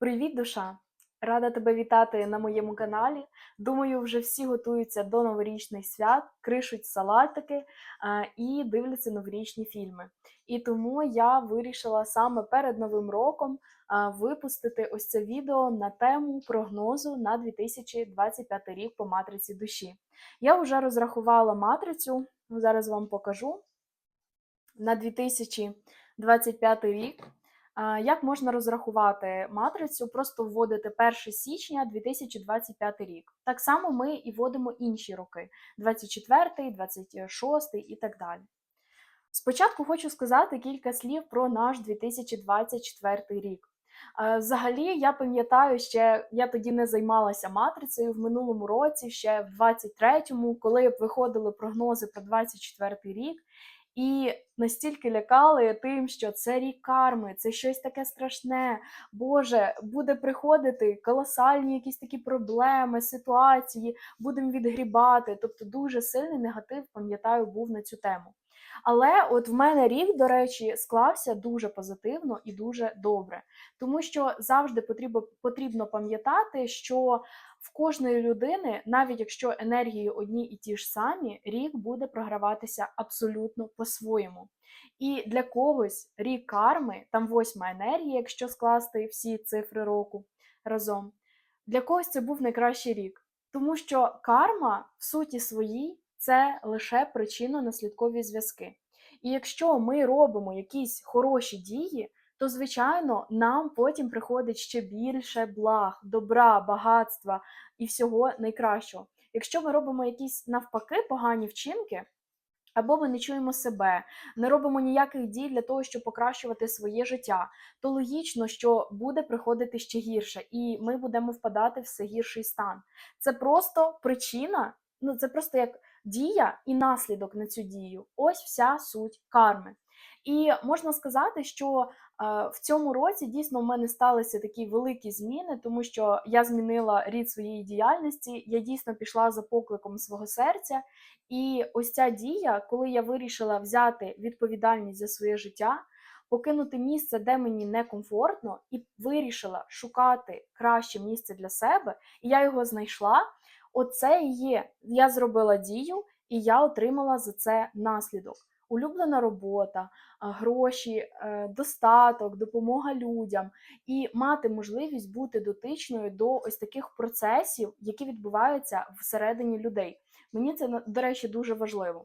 Привіт, душа! Рада тебе вітати на моєму каналі. Думаю, вже всі готуються до новорічних свят, кришуть салатики і дивляться новорічні фільми. І тому я вирішила саме перед Новим роком випустити ось це відео на тему прогнозу на 2025 рік по матриці душі. Я вже розрахувала матрицю, зараз вам покажу на 2025 рік. Як можна розрахувати матрицю? Просто вводите 1 січня 2025 рік. Так само ми і вводимо інші роки: 24, 26 і так далі. Спочатку хочу сказати кілька слів про наш 2024 рік. Взагалі, я пам'ятаю, ще я тоді не займалася матрицею в минулому році, ще в 23-му, коли виходили прогнози про 24 рік. І настільки лякали тим, що це рік карми, це щось таке страшне. Боже, буде приходити колосальні якісь такі проблеми, ситуації, будемо відгрібати. Тобто дуже сильний негатив, пам'ятаю, був на цю тему. Але от в мене рік, до речі, склався дуже позитивно і дуже добре, тому що завжди потрібно, потрібно пам'ятати, що в кожної людини, навіть якщо енергії одні і ті ж самі, рік буде програватися абсолютно по-своєму. І для когось рік карми, там восьма енергія, якщо скласти всі цифри року разом, для когось це був найкращий рік. Тому що карма в суті своїй це лише причинно-наслідкові зв'язки. І якщо ми робимо якісь хороші дії, то, звичайно, нам потім приходить ще більше благ, добра, багатства і всього найкращого. Якщо ми робимо якісь навпаки погані вчинки, або ми не чуємо себе, не робимо ніяких дій для того, щоб покращувати своє життя, то логічно, що буде приходити ще гірше, і ми будемо впадати в все гірший стан. Це просто причина, ну це просто як дія і наслідок на цю дію. Ось вся суть карми. І можна сказати, що в цьому році дійсно в мене сталися такі великі зміни, тому що я змінила рід своєї діяльності, я дійсно пішла за покликом свого серця. І ось ця дія, коли я вирішила взяти відповідальність за своє життя, покинути місце, де мені некомфортно, і вирішила шукати краще місце для себе, і я його знайшла. Оце і є. Я зробила дію, і я отримала за це наслідок улюблена робота, гроші, е, достаток, допомога людям і мати можливість бути дотичною до ось таких процесів, які відбуваються всередині людей. Мені це до речі дуже важливо.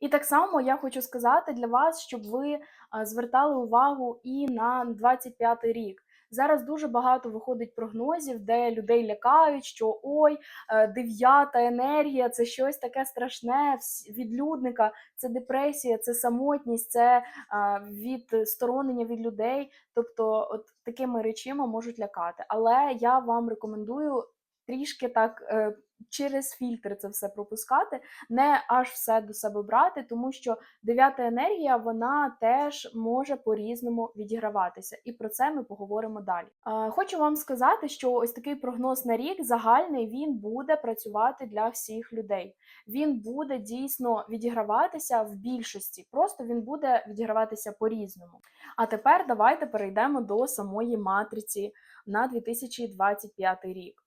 І так само я хочу сказати для вас, щоб ви звертали увагу і на 25 рік. Зараз дуже багато виходить прогнозів, де людей лякають, що ой, е, дев'ята енергія це щось таке страшне, відлюдника, це депресія, це самотність, це відсторонення від людей. Тобто, от такими речима можуть лякати. Але я вам рекомендую трішки так е, через фільтри це все пропускати, не аж все до себе брати, тому що дев'ята енергія вона теж може по-різному відіграватися, і про це ми поговоримо далі. Хочу вам сказати, що ось такий прогноз на рік загальний він буде працювати для всіх людей. Він буде дійсно відіграватися в більшості, просто він буде відіграватися по-різному. А тепер давайте перейдемо до самої матриці на 2025 рік.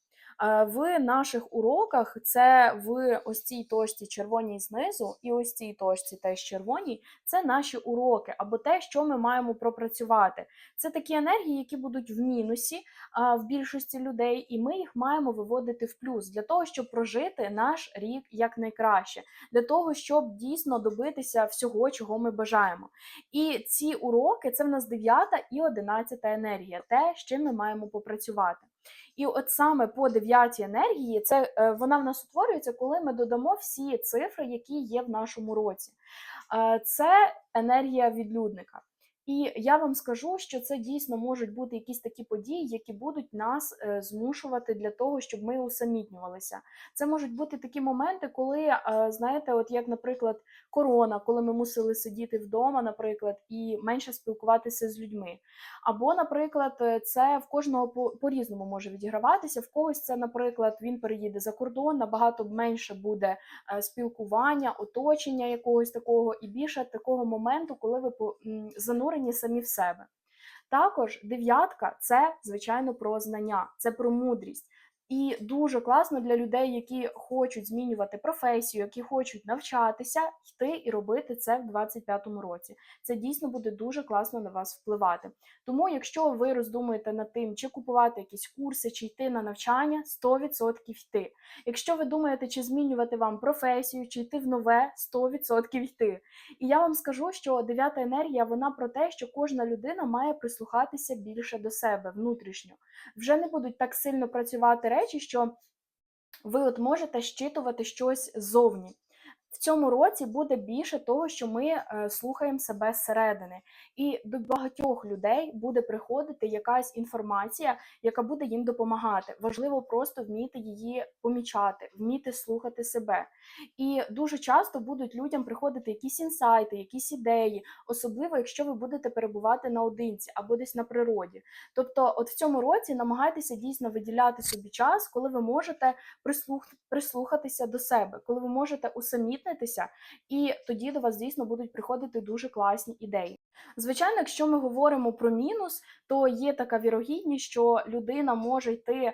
В наших уроках це в ось цій точці червоній знизу, і ось цій точці теж червоній це наші уроки або те, що ми маємо пропрацювати. Це такі енергії, які будуть в мінусі в більшості людей, і ми їх маємо виводити в плюс для того, щоб прожити наш рік якнайкраще, для того, щоб дійсно добитися всього, чого ми бажаємо. І ці уроки це в нас 9 і 11 енергія, те, з чим ми маємо попрацювати. І от саме по дев'ятій енергії, це е, вона в нас утворюється, коли ми додамо всі цифри, які є в нашому році. Е, це енергія відлюдника. І я вам скажу, що це дійсно можуть бути якісь такі події, які будуть нас е, змушувати для того, щоб ми усамітнювалися. Це можуть бути такі моменти, коли, е, знаєте, от як, наприклад, корона, коли ми мусили сидіти вдома, наприклад, і менше спілкуватися з людьми. Або, наприклад, е, це в кожного по-різному може відіграватися. В когось це, наприклад, він переїде за кордон, набагато менше буде спілкування, оточення якогось такого, і більше такого моменту, коли ви занурені самі в себе. Також дев'ятка це, звичайно, про знання, це про мудрість. І дуже класно для людей, які хочуть змінювати професію, які хочуть навчатися, йти і робити це в 25-му році. Це дійсно буде дуже класно на вас впливати. Тому, якщо ви роздумуєте над тим, чи купувати якісь курси, чи йти на навчання, 100% йти. Якщо ви думаєте, чи змінювати вам професію, чи йти в нове, 100% йти. І я вам скажу, що дев'ята енергія вона про те, що кожна людина має прислухатися більше до себе внутрішньо. Вже не будуть так сильно працювати речі, що ви от можете щитувати щось ззовні. В цьому році буде більше того, що ми е, слухаємо себе зсередини, і до багатьох людей буде приходити якась інформація, яка буде їм допомагати. Важливо просто вміти її помічати, вміти слухати себе. І дуже часто будуть людям приходити якісь інсайти, якісь ідеї, особливо якщо ви будете перебувати наодинці або десь на природі. Тобто, от в цьому році намагайтеся дійсно виділяти собі час, коли ви можете прислух... прислухатися до себе, коли ви можете усамітнитися, і тоді до вас дійсно будуть приходити дуже класні ідеї. Звичайно, якщо ми говоримо про мінус, то є така вірогідність, що людина може йти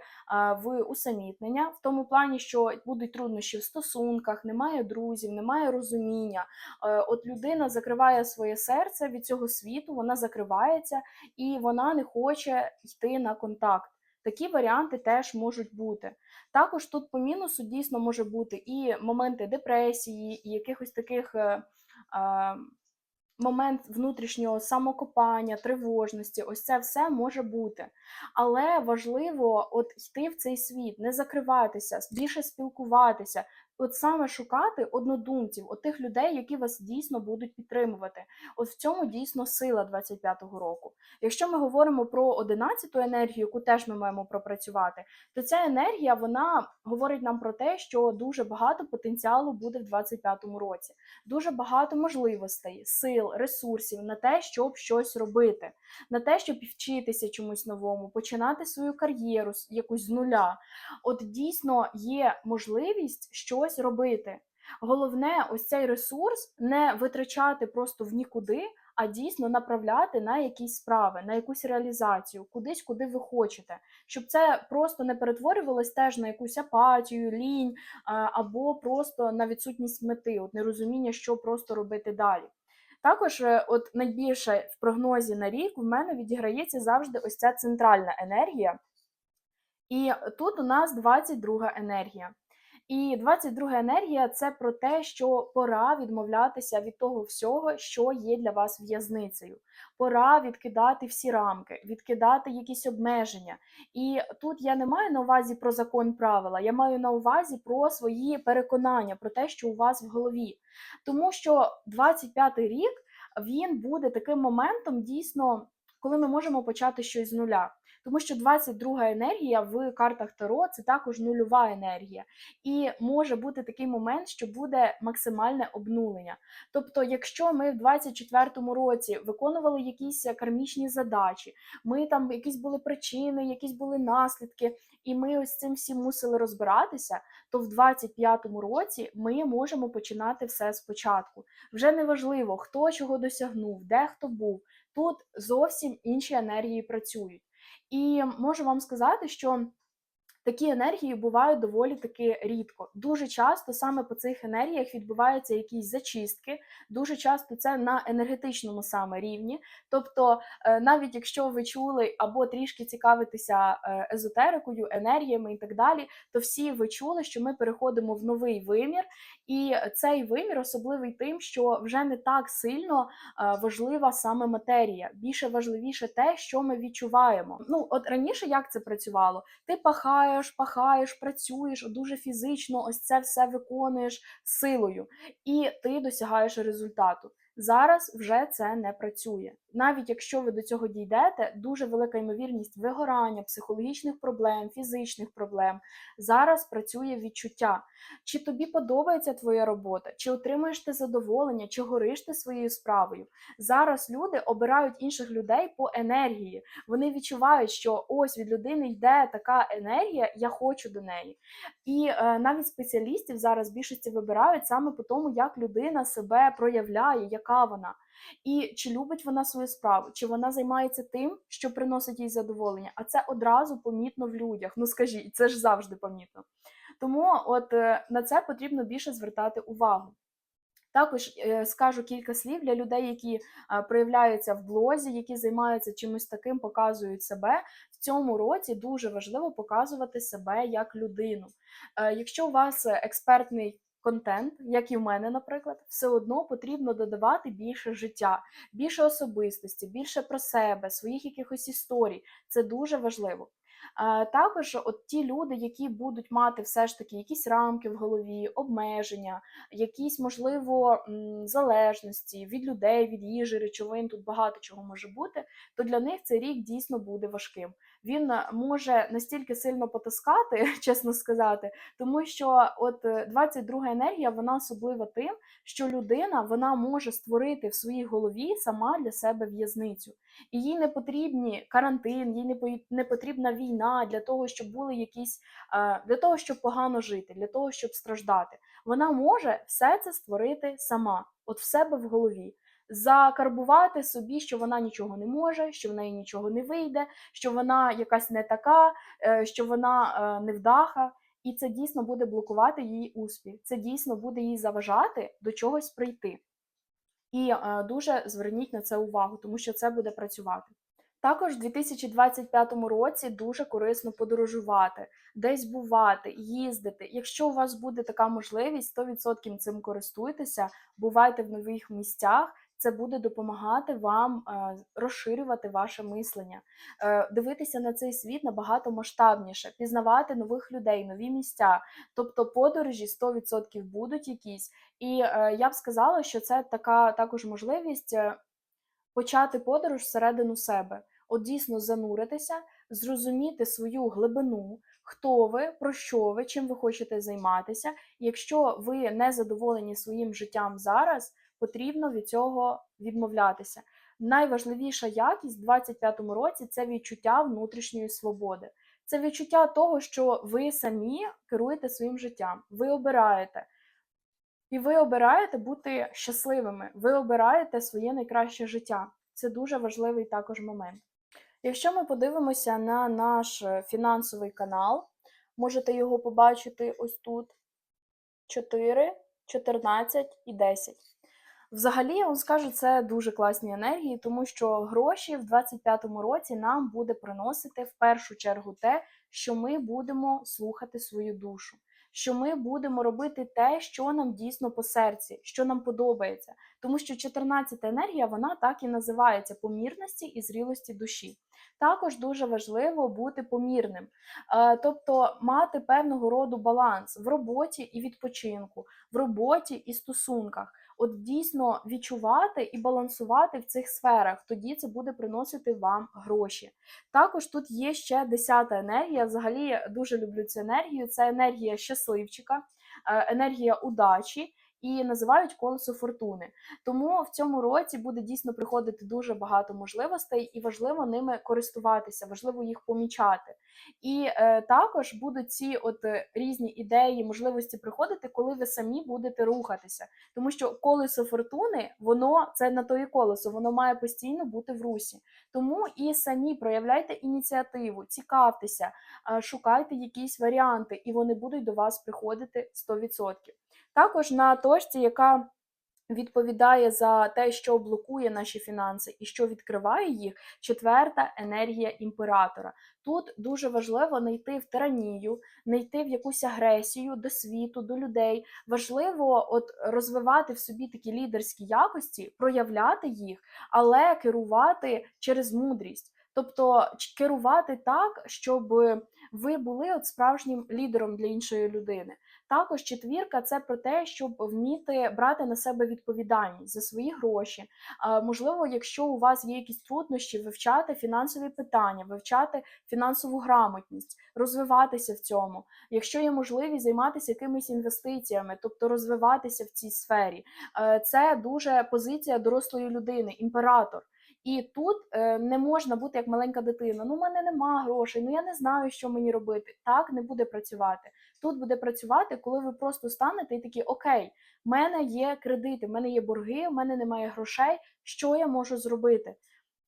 в усамітнення в тому плані, що будуть труднощі в стосунках, немає друзів, немає розуміння. Е, От людина закриває своє серце від цього світу, вона закривається і вона не хоче йти на контакт. Такі варіанти теж можуть бути. Також тут по мінусу дійсно може бути і моменти депресії, і якихось таких. е, е, момент внутрішнього самокопання, тривожності, ось це все може бути. Але важливо от йти в цей світ, не закриватися, більше спілкуватися, от саме шукати однодумців, от тих людей, які вас дійсно будуть підтримувати. От в цьому дійсно сила 25-го року. Якщо ми говоримо про 11-ту енергію, яку теж ми маємо пропрацювати, то ця енергія вона говорить нам про те, що дуже багато потенціалу буде в 25-му році, дуже багато можливостей, сил, ресурсів на те, щоб щось робити, на те, щоб вчитися чомусь новому, починати свою кар'єру якусь з нуля. От дійсно є можливість щось робити. Головне, ось цей ресурс не витрачати просто в нікуди, а дійсно направляти на якісь справи, на якусь реалізацію, кудись, куди ви хочете, щоб це просто не перетворювалось теж на якусь апатію, лінь або просто на відсутність мети, от нерозуміння, що просто робити далі. Також, е, от найбільше в прогнозі на рік в мене відіграється завжди ось ця центральна енергія. І тут у нас 22 енергія. І 22 енергія це про те, що пора відмовлятися від того всього, що є для вас в'язницею. Пора відкидати всі рамки, відкидати якісь обмеження. І тут я не маю на увазі про закон правила, я маю на увазі про свої переконання, про те, що у вас в голові. Тому що 25-й рік він буде таким моментом, дійсно, коли ми можемо почати щось з нуля. Тому що 22 енергія в картах Таро це також нульова енергія. І може бути такий момент, що буде максимальне обнулення. Тобто, якщо ми в 24-му році виконували якісь кармічні задачі, ми там якісь були причини, якісь були наслідки, і ми ось цим всім мусили розбиратися, то в 25-му році ми можемо починати все спочатку. Вже не важливо, хто чого досягнув, де хто був. Тут зовсім інші енергії працюють. І можу вам сказати, що такі енергії бувають доволі таки рідко. Дуже часто саме по цих енергіях відбуваються якісь зачистки. Дуже часто це на енергетичному саме рівні. Тобто, е, навіть якщо ви чули або трішки цікавитеся е, езотерикою, енергіями і так далі, то всі ви чули, що ми переходимо в новий вимір, і цей вимір особливий тим, що вже не так сильно е, важлива саме матерія. Більше важливіше те, що ми відчуваємо. Ну от раніше як це працювало? Ти пахаєш, пахаєш, працюєш дуже фізично, ось це все виконуєш силою, і ти досягаєш результату. Зараз вже це не працює. Навіть якщо ви до цього дійдете, дуже велика ймовірність вигорання, психологічних проблем, фізичних проблем. Зараз працює відчуття. Чи тобі подобається твоя робота, чи отримуєш ти задоволення, чи гориш ти своєю справою. Зараз люди обирають інших людей по енергії. Вони відчувають, що ось від людини йде така енергія, я хочу до неї. І е, навіть спеціалістів зараз більшості вибирають саме по тому, як людина себе проявляє, яка вона. І чи любить вона свою справу, чи вона займається тим, що приносить їй задоволення. А це одразу помітно в людях. Ну скажіть, це ж завжди помітно. Тому от е, на це потрібно більше звертати увагу. Також е, скажу кілька слів для людей, які е, проявляються в блозі, які займаються чимось таким, показують себе. В цьому році дуже важливо показувати себе як людину. Якщо у вас експертний контент, як і в мене, наприклад, все одно потрібно додавати більше життя, більше особистості, більше про себе, своїх якихось історій. Це дуже важливо. Також, от ті люди, які будуть мати все ж таки якісь рамки в голові, обмеження, якісь, можливо, залежності від людей, від їжі, речовин, тут багато чого може бути, то для них цей рік дійсно буде важким. Він е, може настільки сильно потискати, чесно сказати, тому що от е, 22 енергія вона особлива тим, що людина вона може створити в своїй голові сама для себе в'язницю. І їй не потрібні карантин, їй не потрібна війна для того, щоб були якісь е, для того, щоб погано жити, для того, щоб страждати. Вона може все це створити сама, от в себе в голові. Закарбувати собі, що вона нічого не може, що в неї нічого не вийде, що вона якась не така, е, що вона е, невдаха, і це дійсно буде блокувати її успіх. Це дійсно буде їй заважати до чогось прийти. І е, дуже зверніть на це увагу, тому що це буде працювати. Також в 2025 році дуже корисно подорожувати, десь бувати, їздити. Якщо у вас буде така можливість, 100% цим користуйтеся, бувайте в нових місцях. Це буде допомагати вам е, розширювати ваше мислення, е, дивитися на цей світ набагато масштабніше, пізнавати нових людей, нові місця. Тобто подорожі 100% будуть якісь. І е, я б сказала, що це така також можливість почати подорож всередину себе, от дійсно зануритися, зрозуміти свою глибину, хто ви, про що ви, чим ви хочете займатися. Якщо ви не задоволені своїм життям зараз, потрібно від цього відмовлятися. Найважливіша якість в 25-му році це відчуття внутрішньої свободи. Це відчуття того, що ви самі керуєте своїм життям, ви обираєте. І ви обираєте бути щасливими, ви обираєте своє найкраще життя. Це дуже важливий також момент. Якщо ми подивимося на наш е, фінансовий канал, можете його побачити ось тут: 4, 14 і 10. Взагалі, я вам скажу, це дуже класні енергії, тому що гроші в 25-му році нам буде приносити в першу чергу те, що ми будемо слухати свою душу, що ми будемо робити те, що нам дійсно по серці, що нам подобається. Тому що 14-та енергія вона так і називається помірності і зрілості душі. Також дуже важливо бути помірним, е, тобто мати певного роду баланс в роботі і відпочинку, в роботі і стосунках. От дійсно відчувати і балансувати в цих сферах, тоді це буде приносити вам гроші. Також тут є ще десята енергія. Взагалі дуже люблю цю енергію. Це енергія щасливчика, е, енергія удачі. І називають колесо фортуни. Тому в цьому році буде дійсно приходити дуже багато можливостей, і важливо ними користуватися, важливо їх помічати. І е, також будуть ці от е, різні ідеї, можливості приходити, коли ви самі будете рухатися. Тому що колесо фортуни, воно це на то і колесо, воно має постійно бути в русі. Тому і самі проявляйте ініціативу, цікавтеся, шукайте якісь варіанти, і вони будуть до вас приходити 100%. Також на точці, яка відповідає за те, що блокує наші фінанси і що відкриває їх, четверта енергія імператора. Тут дуже важливо не йти в тиранію, не йти в якусь агресію до світу, до людей. Важливо от розвивати в собі такі лідерські якості, проявляти їх, але керувати через мудрість. Тобто керувати так, щоб ви були от справжнім лідером для іншої людини. Також четвірка це про те, щоб вміти брати на себе відповідальність за свої гроші. Можливо, якщо у вас є якісь труднощі, вивчати фінансові питання, вивчати фінансову грамотність, розвиватися в цьому. Якщо є можливість займатися якимись інвестиціями, тобто розвиватися в цій сфері, Е, це дуже позиція дорослої людини, імператор. І тут е, не можна бути як маленька дитина. Ну, в мене нема грошей, ну я не знаю, що мені робити. Так не буде працювати. Тут буде працювати, коли ви просто станете і такі: Окей, в мене є кредити, в мене є борги, в мене немає грошей. Що я можу зробити?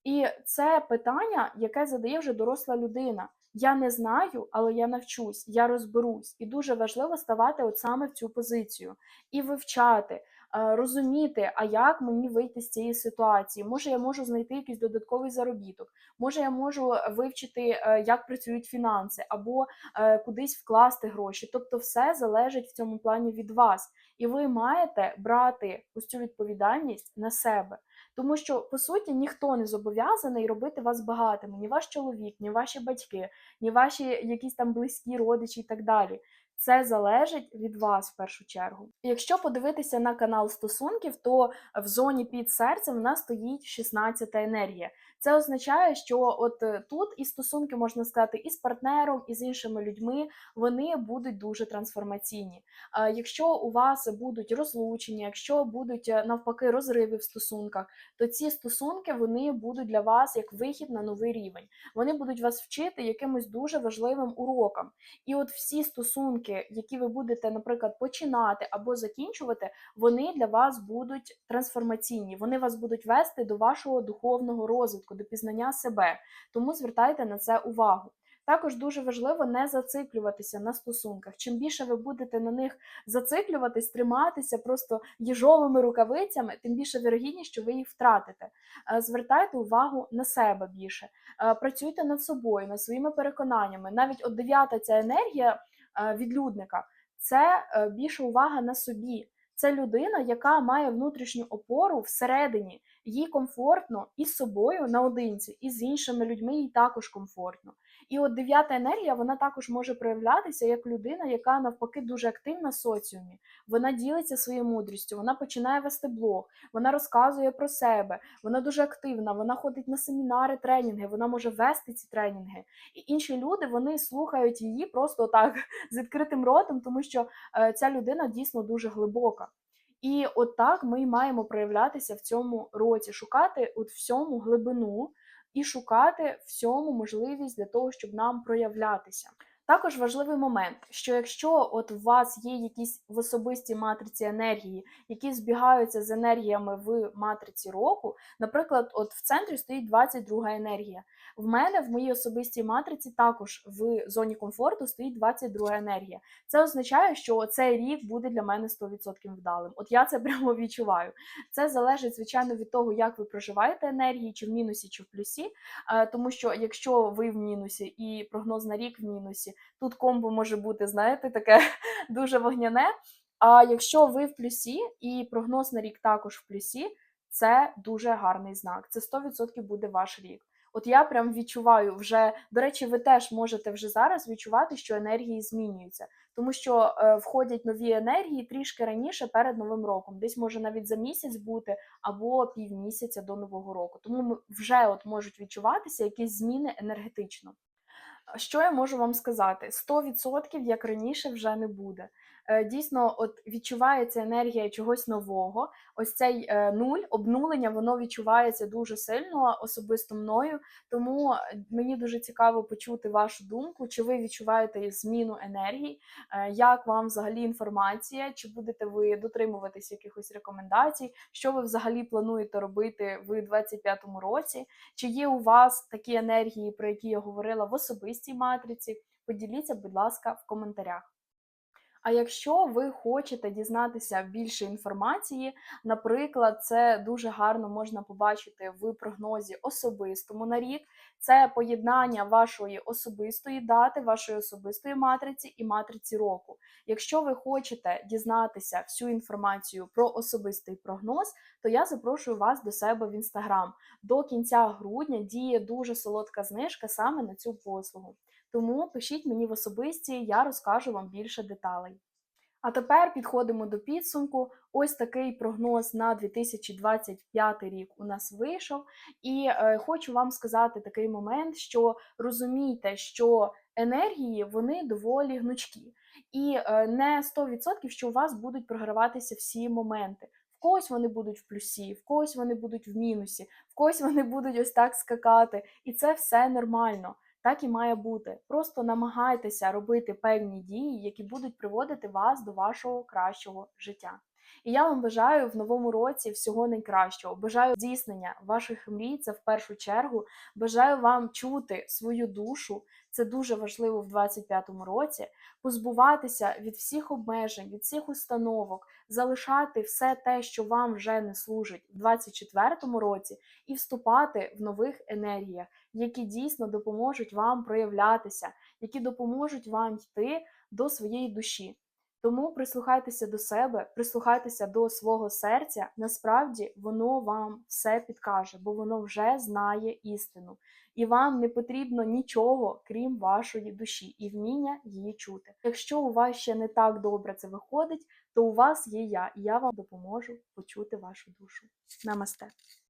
І це питання, яке задає вже доросла людина. Я не знаю, але я навчусь, я розберусь. І дуже важливо ставати от саме в цю позицію і вивчати, розуміти, а як мені вийти з цієї ситуації. Може, я можу знайти якийсь додатковий заробіток, може, я можу вивчити, е, як працюють фінанси, або е, кудись вкласти гроші. Тобто, все залежить в цьому плані від вас. І ви маєте брати ось цю відповідальність на себе. Тому що, по суті, ніхто не зобов'язаний робити вас багатими, ні ваш чоловік, ні ваші батьки, ні ваші якісь там близькі родичі і так далі. Це залежить від вас в першу чергу. Якщо подивитися на канал стосунків, то в зоні під серцем в нас стоїть 16 енергія. Це означає, що от е, тут і стосунки можна сказати, і з партнером, і з іншими людьми вони будуть дуже трансформаційні. Якщо у вас будуть розлучення, якщо будуть е, навпаки розриви в стосунках, то ці стосунки вони будуть для вас як вихід на новий рівень. Вони будуть вас вчити якимось дуже важливим урокам. І от всі стосунки, які ви будете, наприклад, починати або закінчувати, вони для вас будуть трансформаційні. Вони вас будуть вести до вашого духовного розвитку, до пізнання себе. Тому звертайте на це увагу. Також дуже важливо не зациклюватися на стосунках. Чим більше ви будете на них зациклюватись, триматися просто їжовими рукавицями, тим більше вірогідність, що ви їх втратите. Е, Звертайте увагу на себе більше, Е, працюйте над собою, над своїми переконаннями. Навіть от дев'ята ця енергія е, відлюдника це більше увага на собі. Це людина, яка має внутрішню опору всередині, їй комфортно і з собою наодинці, і з іншими людьми їй також комфортно. І от дев'ята енергія вона також може проявлятися як людина, яка навпаки дуже активна в соціумі. Вона ділиться своєю мудрістю, вона починає вести блог, вона розказує про себе, вона дуже активна, вона ходить на семінари, тренінги, вона може вести ці тренінги. І інші люди вони слухають її просто так з відкритим ротом, тому що е, ця людина дійсно дуже глибока. І отак ми маємо проявлятися в цьому році, шукати от всьому глибину і шукати всьому можливість для того, щоб нам проявлятися. Також важливий момент, що якщо от у вас є якісь в особистій матриці енергії, які збігаються з енергіями в матриці року, наприклад, от в центрі стоїть 22 енергія. В мене в моїй особистій матриці також в зоні комфорту стоїть 22 енергія. Це означає, що цей рік буде для мене 100% вдалим. От я це прямо відчуваю. Це залежить, звичайно, від того, як ви проживаєте енергії, чи в мінусі, чи в плюсі. Е, Тому що якщо ви в мінусі і прогноз на рік в мінусі, тут комбо може бути, знаєте, таке дуже вогняне. А якщо ви в плюсі і прогноз на рік також в плюсі, це дуже гарний знак. Це 100% буде ваш рік. От я прям відчуваю вже, до речі, ви теж можете вже зараз відчувати, що енергії змінюються, тому що е, входять нові енергії трішки раніше перед новим роком. Десь може навіть за місяць бути або півмісяця до нового року. Тому вже от можуть відчуватися якісь зміни енергетично. Що я можу вам сказати? 100% як раніше вже не буде. Е, Дійсно, от відчувається енергія чогось нового. Ось цей е, нуль, обнулення, воно відчувається дуже сильно, особисто мною. Тому е, мені дуже цікаво почути вашу думку, чи ви відчуваєте зміну енергії, як вам взагалі інформація, чи будете ви дотримуватись якихось рекомендацій, що ви взагалі плануєте робити в 2025 році, чи є у вас такі енергії, про які я говорила в особистій матриці? Поділіться, будь ласка, в коментарях. А якщо ви хочете дізнатися більше інформації, наприклад, це дуже гарно можна побачити в прогнозі особистому на рік. Це поєднання вашої особистої дати, вашої особистої матриці і матриці року. Якщо ви хочете дізнатися всю інформацію про особистий прогноз, то я запрошую вас до себе в інстаграм. До кінця грудня діє дуже солодка знижка саме на цю послугу. Тому пишіть мені в особисті, я розкажу вам більше деталей. А тепер підходимо до підсумку. Ось такий прогноз на 2025 рік у нас вийшов. І е, хочу вам сказати такий момент, що розумійте, що енергії вони доволі гнучкі, і е, не 100% що у вас будуть програватися всі моменти. В когось вони будуть в плюсі, в когось вони будуть в мінусі, в когось вони будуть ось так скакати. І це все нормально. Так і має бути. Просто намагайтеся робити певні дії, які будуть приводити вас до вашого кращого життя. І я вам бажаю в новому році всього найкращого. Бажаю здійснення ваших мрій. Це в першу чергу. Бажаю вам чути свою душу. Це дуже важливо в 25-му році. Позбуватися від всіх обмежень, від всіх установок, залишати все те, що вам вже не служить в 24-му році, і вступати в нових енергіях, які дійсно допоможуть вам проявлятися, які допоможуть вам йти до своєї душі. Тому прислухайтеся до себе, прислухайтеся до свого серця. Насправді воно вам все підкаже, бо воно вже знає істину, і вам не потрібно нічого, крім вашої душі і вміння її чути. Якщо у вас ще не так добре це виходить, то у вас є я, і я вам допоможу почути вашу душу. Намасте.